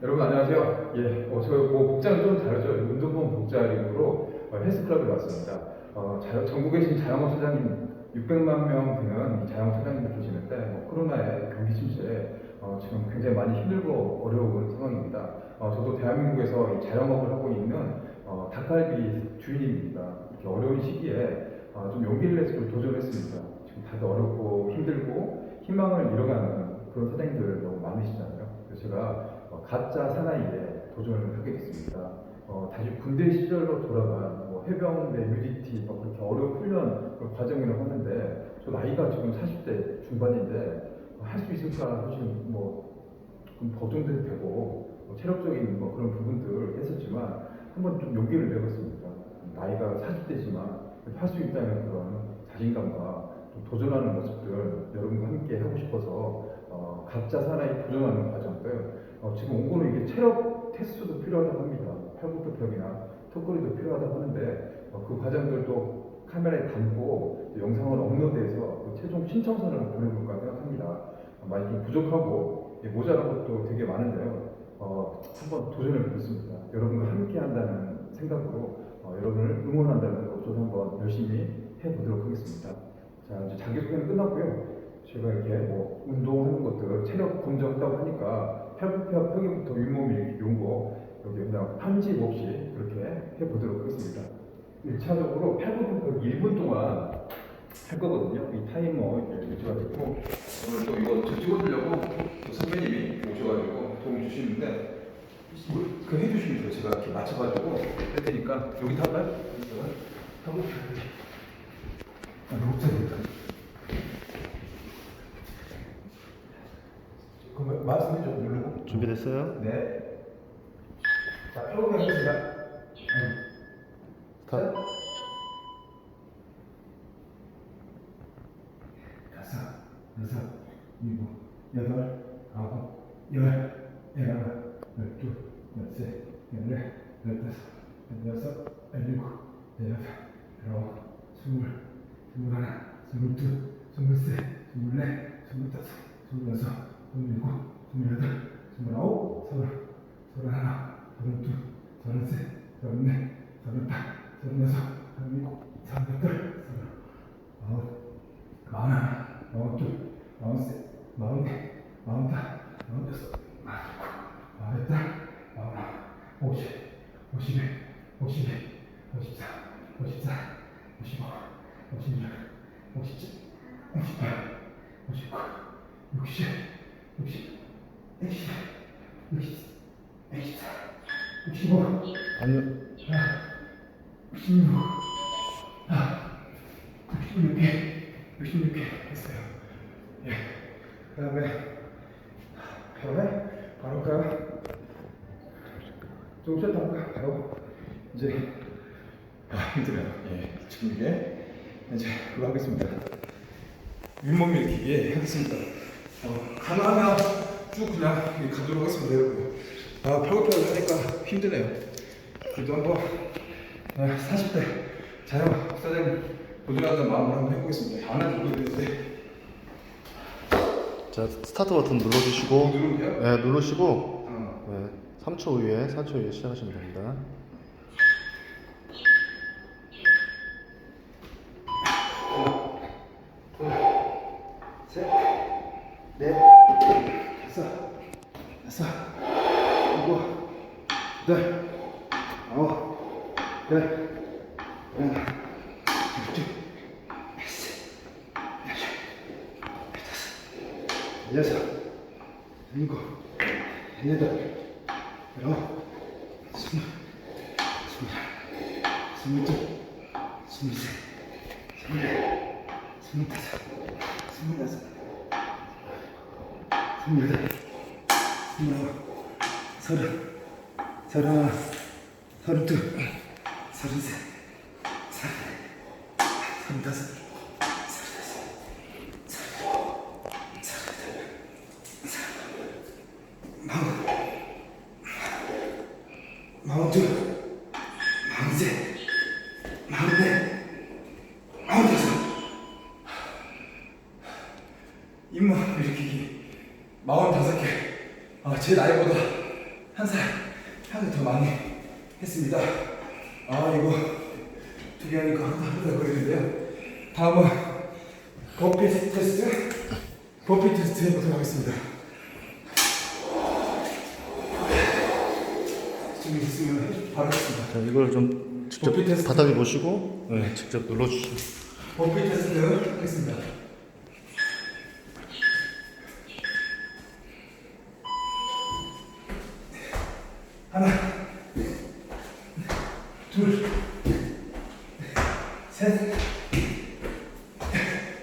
여러분 안녕하세요. 예, 어, 저뭐 복장이 좀 다르죠. 운동복 복장으로 어, 헬스클럽에 왔습니다. 어, 자, 전국에 계신 자영업 사장님 600만 명 되는 이 자영업 사장님들 계시는데 뭐 코로나의 경기 침체에 어, 지금 굉장히 많이 힘들고 어려운 상황입니다. 어, 저도 대한민국에서 이 자영업을 하고 있는 어, 닭갈비 주인입니다. 이렇게 어려운 시기에 어, 좀 용기를 내서 도전했습니다. 지금 다들 어렵고 힘들고 희망을 잃어가는 그런 사장님들 너무 많으시잖아요. 그래서 제가 어, 가짜 사나이에 도전을 하게 됐습니다. 어, 다시 군대 시절로 돌아간 뭐 해병대 UDT 뭐 그렇게 어려운 훈련 과정이라고 하는데 저 나이가 지금 40대 중반인데 할 수 있을까 사실 뭐 조금 걱정도 되고 뭐 체력적인 뭐 그런 부분들 했었지만 한번 좀 용기를 내봤습니다. 나이가 40대지만 할 수 있다는 그런 자신감과 좀 도전하는 모습들 여러분과 함께 하고 싶어서 어, 각자 사나이 도전하는 과정들 어, 지금 온 거는 이게 체력 테스트도 필요하다고 합니다. 팔굽혀펴기나 턱걸이도 필요하다고 하는데 어, 그 과정들도 카메라에 담고 또 영상을 업로드해서 그 최종 신청서를 보내볼까 생각합니다. 어, 많이 좀 부족하고 예, 모자란 것도 되게 많은데요. 어, 한번 도전해 보겠습니다. 여러분과 함께 한다는 생각으로 어, 여러분을 응원한다는 것도 한번 열심히 해보도록 하겠습니다. 자, 이제 자기소개는 끝났고요. 제가 이렇게 뭐 운동하는 것들 체력 검정한다고 하니까 팔굽혀펴기부터 윗몸 일으키기 이런 거 여기 그냥 편집 없이 그렇게 해보도록 하겠습니다. 1차적으로 팔굽혀펴기 1분 동안 할 거거든요. 이 타이머 이렇게 됐고 오늘 또 이거 저 찍어주려고 또 선배님이 오셔가지고 도움 주시는데 뭐, 그 해주시면 돼요. 제가 이렇게 맞춰가지고 할 테니까 여기 타볼까요? 하고 아, 녹차 됐다. 그럼 말씀해 좀 누르고. 준비됐어요? 네. 자, 표현 해주세요. 스타트. 다섯, 여섯, 일곱, 여덟, 아홉, 열, 열하나, 열둘, 열셋, 열넷, 열다섯, 열여섯, 열일곱, 열여덟, 열아홉, 스물, 스물하나, 스물둘, 스물셋, 스물넷, 스물다섯, 스물여섯, 스물일곱, 스물여덟, 스물아홉, 서른, 서른하나, 서른둘, 서른셋, 서른넷, 서른다섯, 서른여섯, 서른일곱, 서른여덟, 64, 65, 아니요. 66, 66개, 66개 했어요. 예. 그 다음에, 그다음에 바로 가. 좀 쉬었다가 바로 이제 아, 힘들어요. 예, 지금 이게 이제 그거 하겠습니다. 윗몸 일으키기 하겠습니다. 어, 가능하면. 쭉 그냥 가도록 하겠습니다, 여러분. 아, 팔굽혀펴기 하니까 힘드네요. 그래도 한번 네, 40대 자영 사장님 도전하는 마음으로 한번 해보겠습니다. 안할 정도 되는데 자, 스타트 버튼 눌러주시고, 누르면 돼요? 네, 누르시고, 어. 네, 3초 후에, 4초 후에 시작하시면 됩니다. 셋, 넷, 다섯, 여섯, 일곱, 여덟, 아홉, 열, 열하나, 열둘, 열셋, 열넷, 열다섯, 열 여섯, 일곱, 열여덟, 열아홉, 스물, 스물하나, 스물둘, 스물셋, 스물넷, 스물다섯, 스물여섯, 스물여덟, 스물아홉, 서른, 서른하나, 서른둘, 서른셋, 서른넷, 서른다섯, 서른일곱, 서른여덟, 서른아홉, 마흔, 마흔둘, 마흔셋, 마흔넷, 마흔다섯, 잇몸 일으키기 마흔다섯 개. 아, 제 나이보다 한 살, 한살더 많이 했습니다. 아, 이거 두 개 하니까 하루다 거리는데요. 다음은 버피 테스트, 버피 테스트 해보도록 하겠습니다. 지금 있으면 바로 했습니다. 자, 이걸 좀 직접 버피 테스트. 바닥에 보시고 네, 직접 눌러주시고. 버피 테스트 하겠습니다. 하나, 둘, 셋,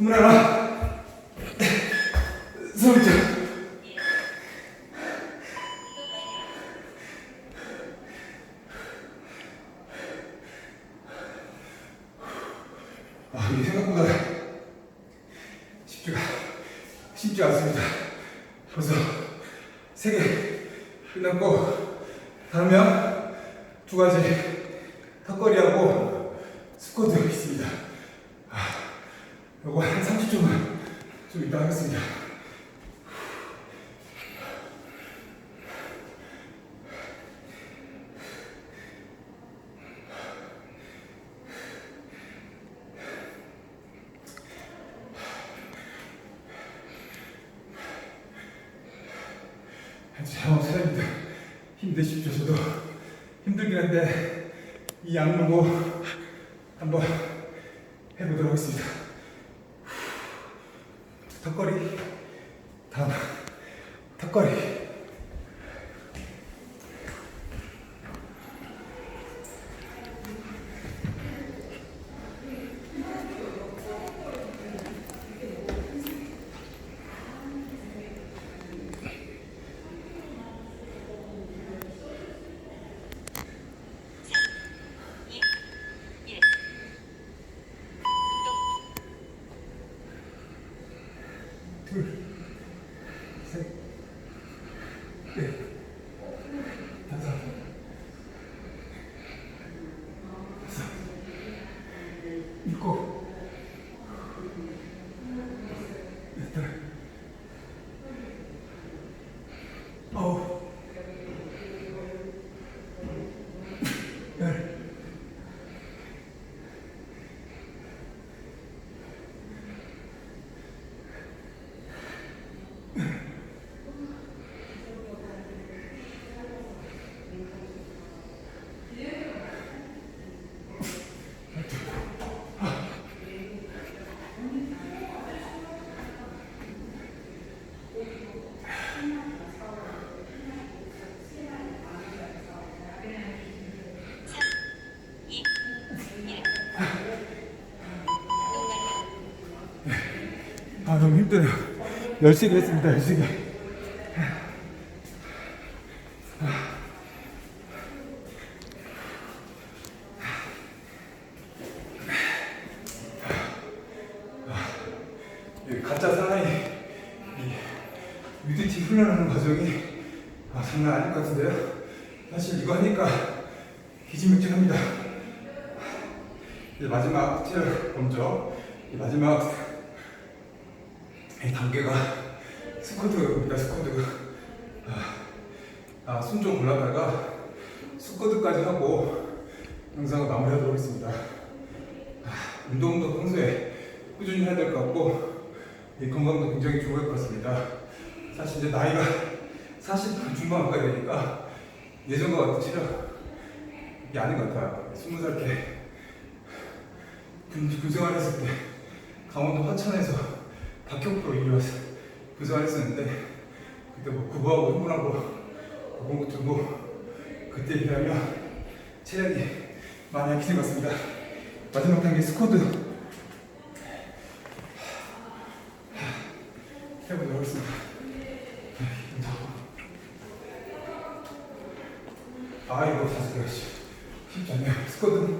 스물하나, 스물둘, 아, 이게 생각보다 쉽지 않습니다. 벌써 세 개 끝났고, 다음엔 두 가지 턱걸이하고 스쿼트 있습니다. 아, 요거 한 30초만 좀 이따 하겠습니다. 저 사장님들 힘드십시오. 저도 힘들긴 한데 이 악물고 한번 해보도록 하겠습니다. 턱걸이? 다음 턱걸이 둘, 셋, 넷, 다섯, 여섯, 일곱, 여덟, 아홉, 열. 아 너무 힘드네요. 열심히 했습니다. 열심히. 이 가짜 사나이 이 뮤디티 훈련하는 과정이 아, 장난 아닐 것 같은데요. 사실 이거 하니까 기진맥진합니다. 이제 마지막 티를 먼저 이 마지막 이 단계가 스쿼드입니다. 스쿼드. 아, 아, 숨좀 올라다가 스쿼드까지 하고 영상을 마무리하도록 하겠습니다. 아, 운동도 평소에 꾸준히 해야 될 것 같고 이 건강도 굉장히 좋을 것 같습니다. 사실 이제 나이가 40 중반 가야 되니까 예전과 같은 체력이 아닌 것 같아요. 20살 때 군, 군생활 했을 때 강원도 화천에서 일이 와서 군생활 했었는데 그때 뭐 구보하고 흥분하고 공부 들고 그때에 비하면 체력이 많이 약해진 것 같습니다. 마지막 단계 스쿼드 해보도록 하겠습니다. 아 이거 다섯 쉽- 쉽지 않네요. 스쿼드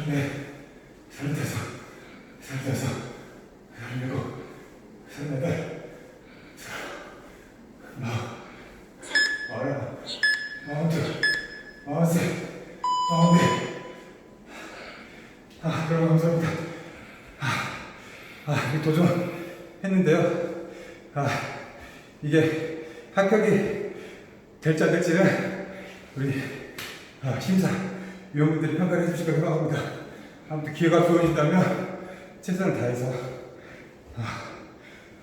서른넷, 서른다섯, 서른여섯, 서른일곱, 서른여덟, 서른아홉, 마흔, 마흔둘, 마흔셋, 마흔넷, 아, 여러분 감사합니다. 아, 아, 이 도전 했는데요. 아, 이게 합격이 될지 안 될지는 우리 아, 심사 위원분들이 평가를 해주실 거라 생각합니다. 아무튼 기회가 주어진다면 최선을 다해서 아,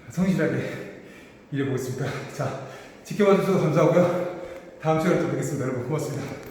성실하게 일해보겠습니다. 자, 지켜봐 주셔서 감사하고요. 다음 시간에 또 뵙겠습니다. 여러분 고맙습니다.